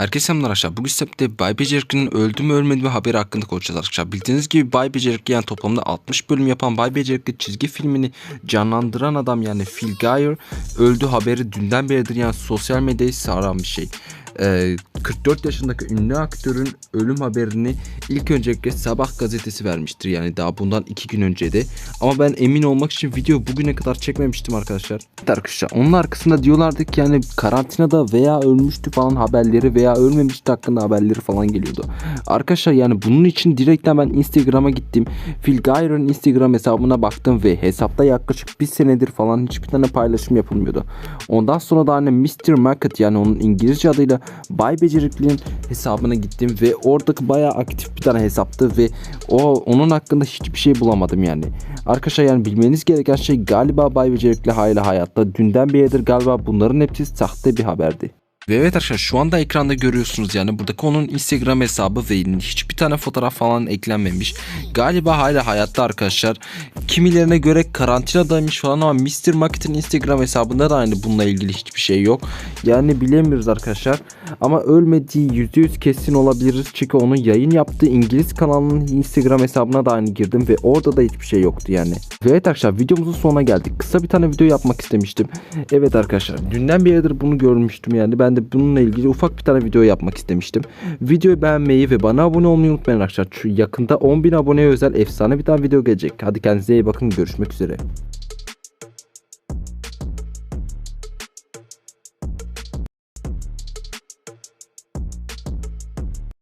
Herkese selamlar arkadaşlar. Bugün size Bay Becerikli'nin öldü mü ölmedi mi haberi hakkında konuşacağız arkadaşlar. Bildiğiniz gibi Bay Becerikli yani toplamda 60 bölüm yapan Bay Becerikli çizgi filmini canlandıran adam yani Phil Geyer öldü haberi dünden beridir yani sosyal medyayı saran bir şey. Ee, 44 yaşındaki ünlü aktörün ölüm haberini ilk öncelikle Sabah gazetesi vermiştir. Yani daha bundan 2 gün önceydi. Ama ben emin olmak için video bugüne kadar çekmemiştim arkadaşlar. Evet Arkadaşlar onun arkasında diyorlardı ki yani karantinada veya ölmüştü falan haberleri veya ölmemişti hakkında haberleri falan geliyordu. Arkadaşlar yani bunun için direkten ben Instagram'a gittim. Phil Geyer'ın Instagram hesabına baktım ve hesapta yaklaşık bir senedir falan hiçbir tane paylaşım yapılmıyordu. Ondan sonra da hani Mr. Market yani onun İngilizce adıyla Bay Becerikli'nin hesabına gittim ve oradaki bayağı aktif bir tane hesaptı ve o onun hakkında hiçbir şey bulamadım yani. Arkadaşlar yani bilmeniz gereken şey galiba Bay Becerikli hala hayatta. Dünden beridir galiba bunların hepsi sahte bir haberdi. Ve evet arkadaşlar şu anda ekranda görüyorsunuz yani buradaki onun Instagram hesabı ve hiçbir tane fotoğraf falan eklenmemiş. Galiba hala hayatta arkadaşlar. Kimilerine göre karantinadaymış falan ama Mr. Market'in Instagram hesabında da aynı bununla ilgili hiçbir şey yok. Yani bilemiyoruz arkadaşlar. Ama ölmediği %100 kesin olabiliriz. Çünkü onun yayın yaptığı İngiliz kanalının Instagram hesabına da aynı girdim ve orada da hiçbir şey yoktu yani. Ve evet arkadaşlar videomuzun sonuna geldik. Kısa bir tane video yapmak istemiştim. Evet arkadaşlar dünden beridir bunu görmüştüm yani. Ben de bununla ilgili ufak bir tane video yapmak istemiştim. Videoyu beğenmeyi ve bana abone olmayı unutmayın arkadaşlar. Şu yakında 10.000 aboneye özel efsane bir tane video gelecek. Hadi kendinize iyi bakın. Görüşmek üzere.